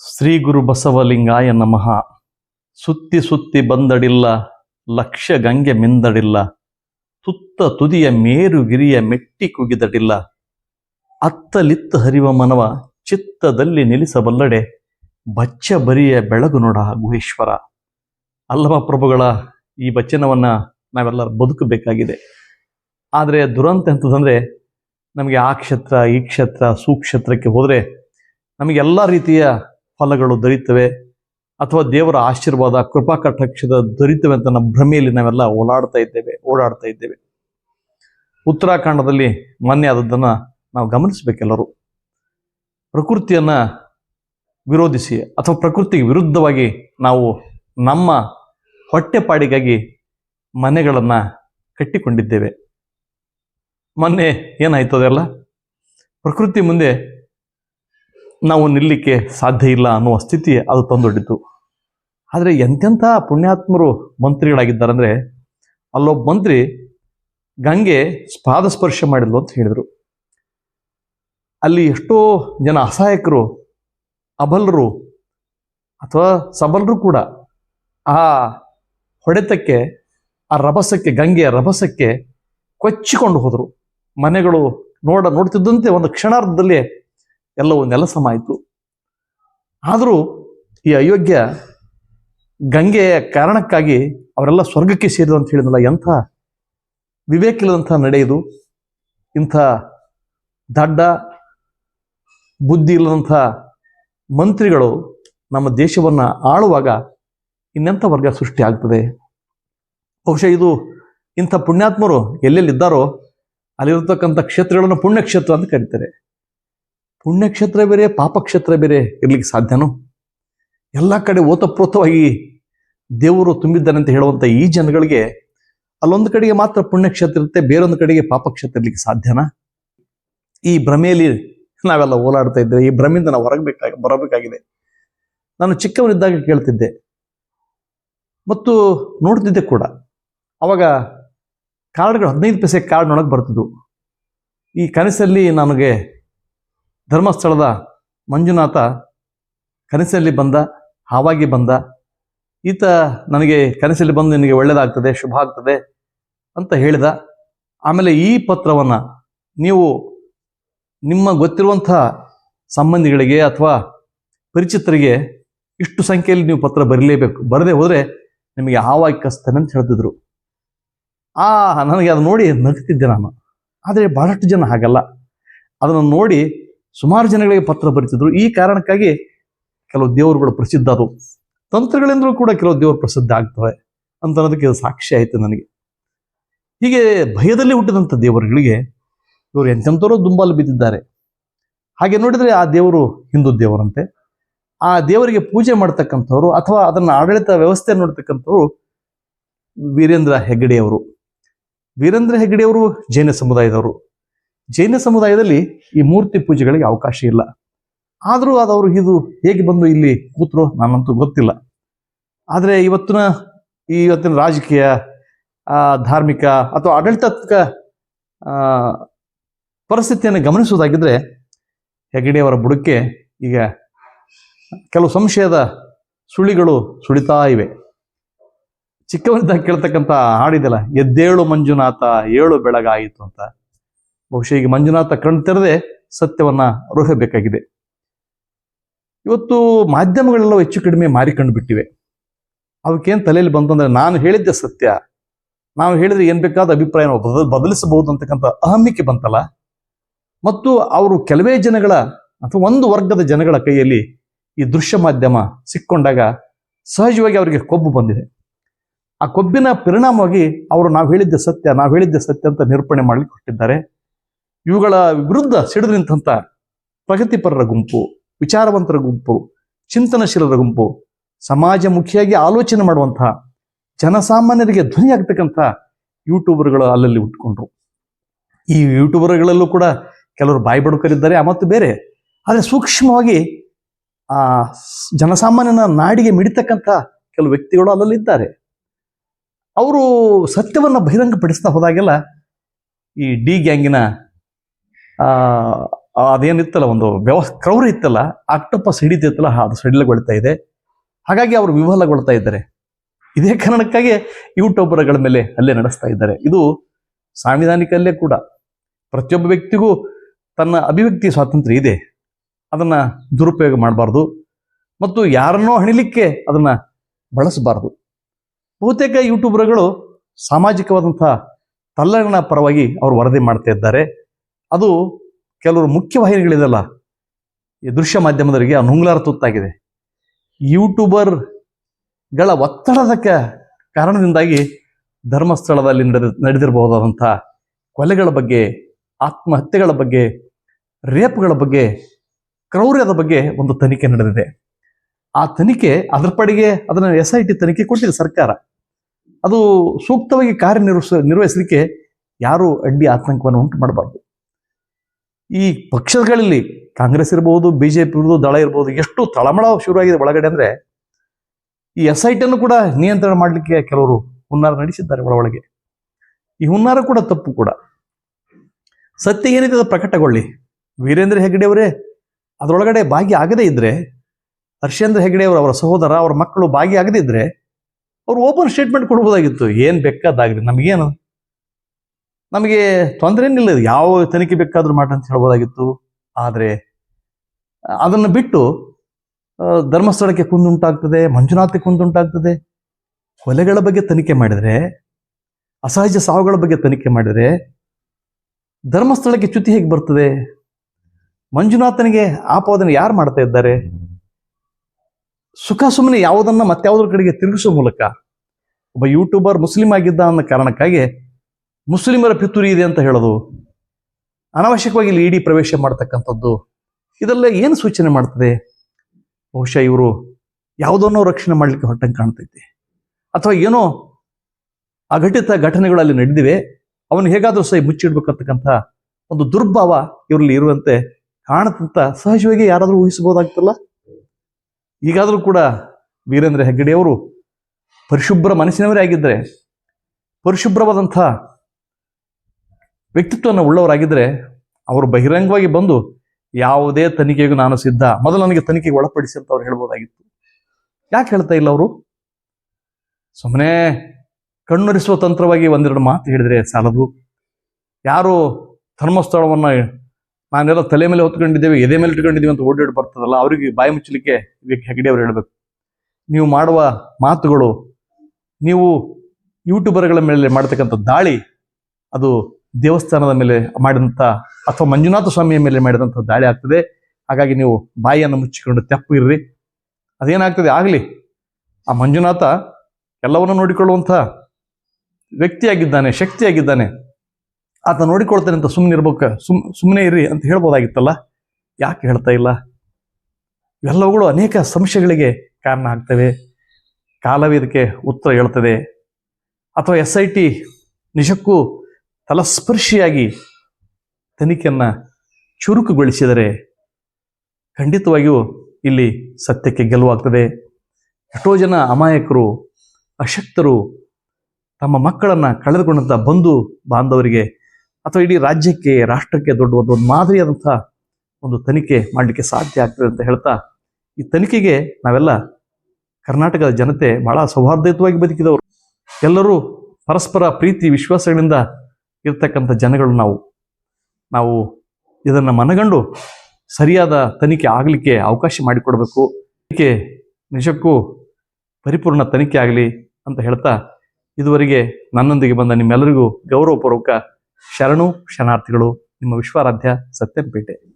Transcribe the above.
ಶ್ರೀ ಗುರು ಬಸವಲಿಂಗಾಯ ನಮಃ. ಸುತ್ತಿ ಸುತ್ತಿ ಬಂದಡಿಲ್ಲ, ಲಕ್ಷ ಗಂಗೆ ಮಿಂದಡಿಲ್ಲ, ತುತ್ತ ತುದಿಯ ಮೇರು ಗಿರಿಯ ಮೆಟ್ಟಿ ಕುಗಿದಡಿಲ್ಲ. ಅತ್ತಲಿತ್ತ ಹರಿವ ಮನವ ಚಿತ್ತದಲ್ಲಿ ನಿಲ್ಲಿಸಬಲ್ಲಡೆ, ಬಚ್ಚ ಬರಿಯ ಬೆಳಗು ನೋಡ ಗುಹೇಶ್ವರ. ಅಲ್ಲಮ ಪ್ರಭುಗಳ ಈ ವಚನವನ್ನು ನಾವೆಲ್ಲ ಬದುಕಬೇಕಾಗಿದೆ. ಆದರೆ ದುರಂತ ಎಂತದಂದ್ರೆ, ನಮಗೆ ಆ ಕ್ಷೇತ್ರ, ಈ ಕ್ಷೇತ್ರ, ಸುಕ್ಷೇತ್ರಕ್ಕೆ ಹೋದರೆ ನಮಗೆಲ್ಲ ರೀತಿಯ ಫಲಗಳು ದೊರೀತವೆ ಅಥವಾ ದೇವರ ಆಶೀರ್ವಾದ ಕೃಪಾ ಕಟಾಕ್ಷದ ದೊರೀತವೆ ಅಂತ ನಮ್ಮ ಭ್ರಮೆಯಲ್ಲಿ ನಾವೆಲ್ಲ ಓಡಾಡ್ತಾ ಇದ್ದೇವೆ ಓಡಾಡ್ತಾ ಇದ್ದೇವೆ. ಉತ್ತರಾಖಂಡದಲ್ಲಿ ಮೊನ್ನೆ ಆದದ್ದನ್ನು ನಾವು ಗಮನಿಸಬೇಕೆಲ್ಲರೂ. ಪ್ರಕೃತಿಯನ್ನ ವಿರೋಧಿಸಿ ಅಥವಾ ಪ್ರಕೃತಿಗೆ ವಿರುದ್ಧವಾಗಿ ನಾವು ನಮ್ಮ ಹೊಟ್ಟೆಪಾಡಿಗಾಗಿ ಮನೆಗಳನ್ನು ಕಟ್ಟಿಕೊಂಡಿದ್ದೇವೆ. ಮೊನ್ನೆ ಏನಾಯ್ತು ಅದೆಲ್ಲ? ಪ್ರಕೃತಿ ಮುಂದೆ ನಾವು ನಿಲ್ಲಿಕ್ಕೆ ಸಾಧ್ಯ ಇಲ್ಲ ಅನ್ನುವ ಸ್ಥಿತಿ ಅದು ತಂದೊಡ್ಡಿತು. ಆದರೆ ಎಂತೆಂಥ ಪುಣ್ಯಾತ್ಮರು ಮಂತ್ರಿಗಳಾಗಿದ್ದಾರೆ ಅಂದರೆ ಅಲ್ಲೊಬ್ಬ ಮಂತ್ರಿ ಗಂಗೆ ಸ್ಪಾದ ಸ್ಪರ್ಶ ಮಾಡಿದ್ಲು ಅಂತ ಹೇಳಿದರು. ಅಲ್ಲಿ ಎಷ್ಟೋ ಜನ ಅಸಹಾಯಕರು, ಅಬಲರು ಅಥವಾ ಸಬಲರು ಕೂಡ ಆ ಹೊಡೆತಕ್ಕೆ, ಆ ರಭಸಕ್ಕೆ, ಗಂಗೆಯ ರಭಸಕ್ಕೆ ಕೊಚ್ಚಿಕೊಂಡು ಹೋದರು. ಮನೆಗಳು ನೋಡ ನೋಡ್ತಿದ್ದಂತೆ ಒಂದು ಕ್ಷಣಾರ್ಧದಲ್ಲಿ ಎಲ್ಲವೂ ನೆಲಸಮ ಆಯಿತು ಆದರೂ ಈ ಅಯೋಗ್ಯ ಗಂಗೆಯ ಕಾರಣಕ್ಕಾಗಿ ಅವರೆಲ್ಲ ಸ್ವರ್ಗಕ್ಕೆ ಸೇರಿದ್ರು ಅಂತ ಹೇಳಿದ್ನಲ್ಲ, ಎಂಥ ವಿವೇಕ ಇಲ್ಲದಂಥ ನಡೆಯುದು ಇಂಥ ದಡ್ಡ ಬುದ್ಧಿ ಇಲ್ಲದಂಥ ಮಂತ್ರಿಗಳು ನಮ್ಮ ದೇಶವನ್ನು ಆಳುವಾಗ ಇನ್ನೆಂಥ ವರ್ಗ ಸೃಷ್ಟಿ ಆಗ್ತದೆ. ಬಹುಶಃ ಇದು ಇಂಥ ಪುಣ್ಯಾತ್ಮರು ಎಲ್ಲೆಲ್ಲಿದ್ದಾರೋ ಅಲ್ಲಿರತಕ್ಕಂಥ ಕ್ಷೇತ್ರಗಳನ್ನು ಪುಣ್ಯಕ್ಷೇತ್ರ ಅಂತ ಕರೀತಾರೆ. ಪುಣ್ಯಕ್ಷೇತ್ರ ಬೇರೆ, ಪಾಪಕ್ಷೇತ್ರ ಬೇರೆ ಇರಲಿಕ್ಕೆ ಸಾಧ್ಯನೋ? ಎಲ್ಲ ಕಡೆ ಓತಪ್ರೋತವಾಗಿ ದೇವರು ತುಂಬಿದ್ದಾನೆ ಅಂತ ಹೇಳುವಂಥ ಈ ಜನಗಳಿಗೆ ಅಲ್ಲೊಂದು ಕಡೆಗೆ ಮಾತ್ರ ಪುಣ್ಯಕ್ಷೇತ್ರ ಇರುತ್ತೆ, ಬೇರೊಂದು ಕಡೆಗೆ ಪಾಪಕ್ಷೇತ್ರ ಇರಲಿಕ್ಕೆ ಸಾಧ್ಯನಾ? ಈ ಭ್ರಮೆಯಲ್ಲಿ ನಾವೆಲ್ಲ ಓಲಾಡ್ತಾ ಇದ್ದೇವೆ, ಈ ಭ್ರಮೆಯಿಂದ ನಾವು ಹೊರಗಬೇಕಾಗಿ, ಬರಬೇಕಾಗಿದೆ. ನಾನು ಚಿಕ್ಕವನಿದ್ದಾಗ ಕೇಳ್ತಿದ್ದೆ. ಮತ್ತು ನೋಡ್ತಿದ್ದೆ ಕೂಡ. ಅವಾಗ ಕಾರ್ಡ್ಗಳು ಹದಿನೈದು ಪೈಸೆ ಕಾರ್ಡ್ನೊಳಗೆ ಬರ್ತಿದ್ವು. ಈ ಕನಸಲ್ಲಿ ನನಗೆ ಧರ್ಮಸ್ಥಳದ ಮಂಜುನಾಥ ಕನಸಲ್ಲಿ ಬಂದ, ಹಾವಾಗಿ ಬಂದ, ಈತ ನನಗೆ ಕನಸಲ್ಲಿ ಬಂದು ನಿನಗೆ ಒಳ್ಳೆಯದಾಗ್ತದೆ ಶುಭ ಆಗ್ತದೆ ಅಂತ ಹೇಳಿದ. ಆಮೇಲೆ ಈ ಪತ್ರವನ್ನು ನೀವು ನಿಮ್ಮ ಗೊತ್ತಿರುವಂಥ ಸಂಬಂಧಿಗಳಿಗೆ ಅಥವಾ ಪರಿಚಿತರಿಗೆ ಇಷ್ಟು ಸಂಖ್ಯೆಯಲ್ಲಿ ನೀವು ಪತ್ರ ಬರೀಲೇಬೇಕು. ಬರದೇ ಹೋದರೆ ನಿಮಗೆ ಹಾವಾಗಿ ಕಸ್ತಾನೆ ಅಂತ ಹೇಳ್ತಿದ್ರು. ಆ, ನನಗೆ ಅದು ನೋಡಿ ನಗ್ತಿದ್ದೆ ನಾನು. ಆದರೆ ಬಹಳಷ್ಟು ಜನ ಹಾಗಲ್ಲ. ಅದನ್ನು ನೋಡಿ ಸುಮಾರು ಜನಗಳಿಗೆ ಪತ್ರ ಬರೀತಿದ್ರು. ಈ ಕಾರಣಕ್ಕಾಗಿ ಕೆಲವು ದೇವರುಗಳು ಪ್ರಸಿದ್ಧ. ಅದು ತಂತ್ರಗಳಿಂದಲೂ ಕೂಡ ಕೆಲವು ದೇವರು ಪ್ರಸಿದ್ಧ ಆಗ್ತವೆ ಅಂತ ಅನ್ನೋದಕ್ಕೆ ಇದು ಸಾಕ್ಷಿ ಆಯಿತು ನನಗೆ. ಹೀಗೆ ಭಯದಲ್ಲಿ ಹುಟ್ಟಿದಂಥ ದೇವರುಗಳಿಗೆ ಇವರು ಎಂತೆಂಥವರು ದುಂಬಾಲು ಬಿದ್ದಿದ್ದಾರೆ. ಹಾಗೆ ನೋಡಿದರೆ ಆ ದೇವರು ಹಿಂದೂ ದೇವರಂತೆ. ಆ ದೇವರಿಗೆ ಪೂಜೆ ಮಾಡ್ತಕ್ಕಂಥವ್ರು ಅಥವಾ ಅದನ್ನು ಆಡಳಿತ ವ್ಯವಸ್ಥೆ ನೋಡ್ತಕ್ಕಂಥವ್ರು ವೀರೇಂದ್ರ ಹೆಗ್ಗಡೆಯವರು. ವೀರೇಂದ್ರ ಹೆಗ್ಗಡೆಯವರು ಜೈನ ಸಮುದಾಯದವರು. ಜೈನ ಸಮುದಾಯದಲ್ಲಿ ಈ ಮೂರ್ತಿ ಪೂಜೆಗಳಿಗೆ ಅವಕಾಶ ಇಲ್ಲ. ಆದರೂ ಅದವರು ಇದು ಹೇಗೆ ಬಂದು ಇಲ್ಲಿ ಕೂತ್ರು ನಾನಂತೂ ಗೊತ್ತಿಲ್ಲ. ಆದರೆ ಇವತ್ತಿನ ಈ ಇವತ್ತಿನ ರಾಜಕೀಯ ಧಾರ್ಮಿಕ ಅಥವಾ ಆಡಳಿತಾತ್ಮಕ ಪರಿಸ್ಥಿತಿಯನ್ನು ಗಮನಿಸುವುದಾಗಿದ್ರೆ ಹೆಗ್ಗಡೆಯವರ ಬುಡಕ್ಕೆ ಈಗ ಕೆಲವು ಸಂಶಯದ ಸುಳಿಗಳು ಸುಳಿತಾ ಇವೆ. ಚಿಕ್ಕವನಿದ್ದಾಗ ಕೇಳ್ತಕ್ಕಂಥ ಹಾಡಿದೆಲ್ಲ ಎದ್ದೇಳು ಮಂಜುನಾಥ, ಏಳು ಬೆಳಗಾಯಿತು ಅಂತ. ಬಹುಶಃ ಈಗ ಮಂಜುನಾಥ ಕಣ್ ತೆರೆದೆ ಸತ್ಯವನ್ನ ರೂಹಬೇಕಾಗಿದೆ ಇವತ್ತು ಮಾಧ್ಯಮಗಳೆಲ್ಲ ಹೆಚ್ಚು ಕಡಿಮೆ ಮಾರಿಕೊಂಡು ಬಿಟ್ಟಿವೆ ಅವಕ್ಕೇನು ತಲೆಯಲ್ಲಿ ಬಂತಂದ್ರೆ ನಾನು ಹೇಳಿದ್ದೆ ಸತ್ಯ. ನಾವು ಹೇಳಿದ್ರೆ ಏನ್ ಬೇಕಾದ ಅಭಿಪ್ರಾಯ ಬದಲ್, ಬದಲಿಸಬಹುದು ಅಂತಕ್ಕಂಥ ಅಹಮಿಕೆ ಬಂತಲ್ಲ. ಮತ್ತು ಅವರು ಕೆಲವೇ ಜನಗಳ ಅಥವಾ ಒಂದು ವರ್ಗದ ಜನಗಳ ಕೈಯಲ್ಲಿ ಈ ದೃಶ್ಯ ಮಾಧ್ಯಮ ಸಿಕ್ಕೊಂಡಾಗ ಸಹಜವಾಗಿ ಅವರಿಗೆ ಕೊಬ್ಬು ಬಂದಿದೆ. ಆ ಕೊಬ್ಬಿನ ಪರಿಣಾಮವಾಗಿ ಅವರು ನಾವು ಹೇಳಿದ್ದೆ ಸತ್ಯ, ನಾವು ಹೇಳಿದ್ದೆ ಸತ್ಯ ಅಂತ ನಿರೂಪಣೆ ಮಾಡಲಿಕ್ಕೆ ಹೊರಟಿದ್ದಾರೆ ಇವುಗಳ ವಿರುದ್ಧ ಸಿಡಿದು ನಿಂತಹ ಪ್ರಗತಿಪರರ ಗುಂಪು ವಿಚಾರವಂತರ ಗುಂಪು ಚಿಂತನಶೀಲರ ಗುಂಪು ಸಮಾಜಮುಖಿಯಾಗಿ ಆಲೋಚನೆ ಮಾಡುವಂತಹ ಜನಸಾಮಾನ್ಯರಿಗೆ ಧ್ವನಿ ಆಗ್ತಕ್ಕಂಥ ಯೂಟ್ಯೂಬರ್ಗಳು ಅಲ್ಲಲ್ಲಿ ಉಟ್ಕೊಂಡ್ರು ಈ ಯೂಟ್ಯೂಬರ್ಗಳಲ್ಲೂ ಕೂಡ ಕೆಲವರು ಬಾಯಿ ಬಡುಕರಿದ್ದಾರೆ ಮತ್ತು ಬೇರೆ. ಆದರೆ ಸೂಕ್ಷ್ಮವಾಗಿ ಆ ಜನಸಾಮಾನ್ಯನ ನಾಡಿಗೆ ಮಿಡಿತಕ್ಕಂಥ ಕೆಲವು ವ್ಯಕ್ತಿಗಳು ಅಲ್ಲಲ್ಲಿ ಇದ್ದಾರೆ. ಅವರು ಸತ್ಯವನ್ನು ಬಹಿರಂಗಪಡಿಸ್ತಾ ಹೋದಾಗೆಲ್ಲ ಈ ಡಿ ಗ್ಯಾಂಗಿನ ಆ ಆ, ಅದೇನಿತ್ತಲ್ಲ, ಒಂದು ವ್ಯವಸ್ ಕ್ರೌರ್ ಇತ್ತಲ್ಲ, ಆಕ್ಟೋಪಸ್ ಹಿಡಿತಿತ್ತಲ್ಲ ಅದು ಸಡಿಲಗೊಳ್ತಾ ಇದೆ. ಹಾಗಾಗಿ ಅವರು ವಿಫಲಗೊಳ್ತಾ ಇದ್ದಾರೆ. ಇದೇ ಕಾರಣಕ್ಕಾಗಿ ಯೂಟ್ಯೂಬರ್ಗಳ ಮೇಲೆ ಹಲ್ಲೆ ನಡೆಸ್ತಾ ಇದ್ದಾರೆ. ಇದು ಸಾಂವಿಧಾನಿಕಲ್ಲೇ ಕೂಡ. ಪ್ರತಿಯೊಬ್ಬ ವ್ಯಕ್ತಿಗೂ ತನ್ನ ಅಭಿವ್ಯಕ್ತಿ ಸ್ವಾತಂತ್ರ್ಯ ಇದೆ. ಅದನ್ನ ದುರುಪಯೋಗ ಮಾಡಬಾರ್ದು. ಮತ್ತು ಯಾರನ್ನೋ ಹಣಿಲಿಕ್ಕೆ ಅದನ್ನ ಬಳಸಬಾರ್ದು. ಬಹುತೇಕ ಯೂಟ್ಯೂಬರ್ಗಳು ಸಾಮಾಜಿಕವಾದಂಥ ತಲ್ಲಣ ಪರವಾಗಿ ಅವರು ವರದಿ ಮಾಡ್ತಾ ಇದ್ದಾರೆ. ಅದು ಕೆಲವರು ಮುಖ್ಯ ಮುಖ್ಯವಾಹಿನಿಗಳಿದೆಲ್ಲ ಈ ದೃಶ್ಯ ಮಾಧ್ಯಮದವರಿಗೆ ನುಂಗ್ಲಾರ ತುತ್ತಾಗಿದೆ. ಯೂಟ್ಯೂಬರ್ಗಳ ಒತ್ತಡದ ಕಾರಣದಿಂದಾಗಿ ಧರ್ಮಸ್ಥಳದಲ್ಲಿ ನಡೆದ, ನಡೆದಿರಬಹುದಾದಂಥ ಕೊಲೆಗಳ ಬಗ್ಗೆ, ಆತ್ಮಹತ್ಯೆಗಳ ಬಗ್ಗೆ, ರೇಪ್ಗಳ ಬಗ್ಗೆ, ಕ್ರೌರ್ಯದ ಬಗ್ಗೆ ಒಂದು ತನಿಖೆ ನಡೆದಿದೆ. ಆ ತನಿಖೆ ಅದರ ಪಡೆಗೆ ಅದನ್ನು ಎಸ್ ಐ ಟಿ ತನಿಖೆ ಕೊಟ್ಟಿದೆ ಸರ್ಕಾರ. ಅದು ಸೂಕ್ತವಾಗಿ ಕಾರ್ಯನಿರ್ವಹಿಸ, ನಿರ್ವಹಿಸಲಿಕ್ಕೆ ಯಾರೂ ಅಡ್ಡಿ ಆತಂಕವನ್ನು ಉಂಟು ಮಾಡಬಾರ್ದು. ಈ ಪಕ್ಷಗಳಲ್ಲಿ ಕಾಂಗ್ರೆಸ್ ಇರ್ಬೋದು, ಬಿಜೆಪಿ ಇರ್ಬೋದು, ದಳ ಇರ್ಬೋದು, ಎಷ್ಟು ತಳಮಳ ಶುರುವಾಗಿದೆ ಒಳಗಡೆ ಅಂದ್ರೆ ಈ ಎಸ್ ಐ ಟಿಯನ್ನು ಕೂಡ ನಿಯಂತ್ರಣ ಮಾಡಲಿಕ್ಕೆ ಕೆಲವರು ಹುನ್ನಾರ ನಡೆಸಿದ್ದಾರೆ ಒಳ ಒಳಗೆ. ಈ ಹುನ್ನಾರ ಕೂಡ ತಪ್ಪು ಕೂಡ. ಸತ್ಯ ಏನಿದೆ ಅದು ಪ್ರಕಟಗೊಳ್ಳಿ. ವೀರೇಂದ್ರ ಹೆಗ್ಗಡೆ ಅವರೇ ಅದರೊಳಗಡೆ ಭಾಗಿ ಆಗದೇ ಇದ್ರೆ, ಹರ್ಷೇಂದ್ರ ಹೆಗ್ಡೆ ಅವರು ಅವರ ಸಹೋದರ, ಅವರ ಮಕ್ಕಳು ಭಾಗಿ ಆಗದೇ ಇದ್ರೆ, ಅವ್ರು ಓಪನ್ ಸ್ಟೇಟ್ಮೆಂಟ್ ಕೊಡ್ಬೋದಾಗಿತ್ತು. ಏನು ಬೇಕಾದಾಗಲಿ ನಮಗೇನು? ನಮಗೆ ತೊಂದರೆ ಏನಿಲ್ಲ ಯಾವ ತನಿಖೆ ಬೇಕಾದ್ರೂ ಮಾಡ ಅಂತ ಹೇಳ್ಬೋದಾಗಿತ್ತು. ಆದರೆ, ಅದನ್ನು ಬಿಟ್ಟು ಧರ್ಮಸ್ಥಳಕ್ಕೆ ಕುಂದುಂಟಾಗ್ತದೆ ಮಂಜುನಾಥಕ್ಕೆ ಕುಂದುಂಟಾಗ್ತದೆ, ಕೊಲೆಗಳ ಬಗ್ಗೆ ತನಿಖೆ ಮಾಡಿದರೆ ಅಸಹಜ ಸಾವುಗಳ ಬಗ್ಗೆ ತನಿಖೆ ಮಾಡಿದರೆ, ಧರ್ಮಸ್ಥಳಕ್ಕೆ ಚ್ಯುತಿ ಹೇಗೆ ಬರ್ತದೆ? ಮಂಜುನಾಥನಿಗೆ ಆಪಾದನೆ ಯಾರು ಮಾಡ್ತಾ ಇದ್ದಾರೆ? ಸುಖ ಸುಮ್ಮನೆ ಯಾವುದನ್ನ ಮತ್ತಾವುದ್ರ ಕಡೆಗೆ ತಿರುಗಿಸೋ ಮೂಲಕ, ಒಬ್ಬ ಯೂಟ್ಯೂಬರ್ ಮುಸ್ಲಿಂ ಆಗಿದ್ದ ಅನ್ನೋ ಕಾರಣಕ್ಕಾಗಿ ಮುಸ್ಲಿಮರ ಪಿತೂರಿ ಇದೆ ಅಂತ ಹೇಳೋದು ಅನಾವಶ್ಯಕವಾಗಿ ಇಲ್ಲಿ ಇಡಿ ಪ್ರವೇಶ ಮಾಡ್ತಕ್ಕಂಥದ್ದು, ಇದೆಲ್ಲ ಏನು ಸೂಚನೆ ಮಾಡ್ತದೆ? ಬಹುಶಃ ಇವರು ಯಾವುದನ್ನೋ ರಕ್ಷಣೆ ಮಾಡಲಿಕ್ಕೆ ಹೊಟ್ಟಂಗೆ ಕಾಣ್ತೈತಿ. ಅಥವಾ ಏನೋ ಅಘಟಿತ ಘಟನೆಗಳಲ್ಲಿ ನಡೆದಿವೆ, ಅವನು ಹೇಗಾದರೂ ಸಹ ಮುಚ್ಚಿಡ್ಬೇಕಂತಕ್ಕಂಥ ಒಂದು ದುರ್ಭಾವ ಇವರಲ್ಲಿ ಇರುವಂತೆ ಕಾಣತಂತ ಸಹಜವಾಗಿ ಯಾರಾದರೂ ಊಹಿಸಬಹುದಾಗ್ತಲ್ಲ? ಈಗಾದರೂ ಕೂಡ ವೀರೇಂದ್ರ ಹೆಗ್ಗಡೆಯವರು ಪರಿಶುಭ್ರ ಮನಸ್ಸಿನವರೇ ಆಗಿದ್ದರೆ, ಪರಿಶುಭ್ರವಾದಂಥ ವ್ಯಕ್ತಿತ್ವವನ್ನು ಉಳ್ಳವರಾಗಿದ್ದರೆ ಅವರು ಬಹಿರಂಗವಾಗಿ ಬಂದು ಯಾವುದೇ ತನಿಖೆಗೂ ನಾನು ಸಿದ್ಧ. ಮೊದಲು ನನಗೆ ತನಿಖೆಗೆ ಒಳಪಡಿಸಿ ಅಂತ ಅವ್ರು ಹೇಳ್ಬೋದಾಗಿತ್ತು. ಯಾಕೆ ಹೇಳ್ತಾ ಇಲ್ಲ ಅವರು? ಸುಮ್ಮನೆ ಕಣ್ಣೊರೆಸುವ ತಂತ್ರವಾಗಿ ಒಂದೆರಡು ಮಾತು ಹೇಳಿದರೆ ಸಾಲದು. ಯಾರು ಧರ್ಮಸ್ಥಳವನ್ನು ನಾನೆಲ್ಲ ತಲೆ ಮೇಲೆ ಹೊತ್ಕೊಂಡಿದ್ದೇವೆ, ಎದೆ ಮೇಲೆ ಇಟ್ಕೊಂಡಿದ್ದೀವಿ ಅಂತ ಓಡಾಡಿ ಬರ್ತದಲ್ಲ, ಅವರಿಗೆ ಬಾಯಿ ಮುಚ್ಚಲಿಕ್ಕೆ ಹೆಗ್ಡೆ ಅವರು ಹೇಳಬೇಕು. ನೀವು ಮಾಡುವ ಮಾತುಗಳು, ನೀವು ಯೂಟ್ಯೂಬರ್ಗಳ ಮೇಲೆ ಮಾಡ್ತಕ್ಕಂಥ ದಾಳಿ, ಅದು ದೇವಸ್ಥಾನದ ಮೇಲೆ ಮಾಡಿದಂಥ ಅಥವಾ ಮಂಜುನಾಥ ಸ್ವಾಮಿಯ ಮೇಲೆ ಮಾಡಿದಂಥ ದಾಳಿ ಆಗ್ತದೆ. ಹಾಗಾಗಿ ನೀವು ಬಾಯಿಯನ್ನು ಮುಚ್ಚಿಕೊಂಡು ತೆಪ್ಪು ಇರ್ರಿ ಅದೇನಾಗ್ತದೆ? ಆಗಲಿ, ಆ ಮಂಜುನಾಥ ಎಲ್ಲವನ್ನು ನೋಡಿಕೊಳ್ಳುವಂಥ ವ್ಯಕ್ತಿಯಾಗಿದ್ದಾನೆ, ಶಕ್ತಿಯಾಗಿದ್ದಾನೆ. ಆತ ನೋಡಿಕೊಳ್ತಾನೆ ಅಂತ ಸುಮ್ಮನೆ ಇರ್ಬೇಕು, ಸುಮ್ ಸುಮ್ಮನೆ ಇರ್ರಿ ಅಂತ ಹೇಳ್ಬೋದಾಗಿತ್ತಲ್ಲ? ಯಾಕೆ ಹೇಳ್ತಾ ಇಲ್ಲ? ಇವೆಲ್ಲವುಗಳು ಅನೇಕ ಸಮಸ್ಯೆಗಳಿಗೆ ಕಾರಣ ಆಗ್ತವೆ. ಕಾಲವೇ ಉತ್ತರ ಹೇಳ್ತದೆ. ಅಥವಾ ಎಸ್ ಐ ಟಿ ನಿಜಕ್ಕೂ ತಲಸ್ಪರ್ಶಿಯಾಗಿ ತನಿಖೆಯನ್ನು ಚುರುಕುಗೊಳಿಸಿದರೆ ಖಂಡಿತವಾಗಿಯೂ ಇಲ್ಲಿ ಸತ್ಯಕ್ಕೆ ಗೆಲುವಾಗ್ತದೆ. ಎಷ್ಟೋ ಜನ ಅಮಾಯಕರು, ಅಶಕ್ತರು ತಮ್ಮ ಮಕ್ಕಳನ್ನು ಕಳೆದುಕೊಂಡಂಥ ಬಂಧು ಬಾಂಧವರಿಗೆ ಅಥವಾ ಇಡೀ ರಾಜ್ಯಕ್ಕೆ, ರಾಷ್ಟ್ರಕ್ಕೆ ದೊಡ್ಡ ಒಂದು ಮಾದರಿಯಾದಂಥ ಒಂದು ತನಿಖೆ ಮಾಡಲಿಕ್ಕೆ ಸಾಧ್ಯ ಆಗ್ತದೆ ಅಂತ ಹೇಳ್ತಾ, ಈ ತನಿಖೆಗೆ ನಾವೆಲ್ಲ ಕರ್ನಾಟಕದ ಜನತೆ ಬಹಳ ಸೌಹಾರ್ದಯುತವಾಗಿ ಬದುಕಿದವರು. ಎಲ್ಲರೂ ಪರಸ್ಪರ ಪ್ರೀತಿ, ವಿಶ್ವಾಸಗಳಿಂದ ಇರ್ತಕ್ಕಂಥ ಜನಗಳು ನಾವು. ನಾವು ಇದನ್ನು ಮನಗಂಡು ಸರಿಯಾದ ತನಿಖೆ ಆಗಲಿಕ್ಕೆ ಅವಕಾಶ ಮಾಡಿಕೊಡ್ಬೇಕು. ತನಿಖೆ ನಿಜಕ್ಕೂ ಪರಿಪೂರ್ಣ ತನಿಖೆ ಆಗಲಿ ಅಂತ ಹೇಳ್ತಾ ಇದುವರೆಗೆ ನನ್ನೊಂದಿಗೆ ಬಂದ ನಿಮ್ಮೆಲ್ಲರಿಗೂ ಗೌರವಪೂರ್ವಕ ಶರಣು, ಶರಣಾರ್ಥಿಗಳು, ನಿಮ್ಮ ವಿಶ್ವಾರಾಧ್ಯ ಸತ್ಯಂಪೇಟೆ.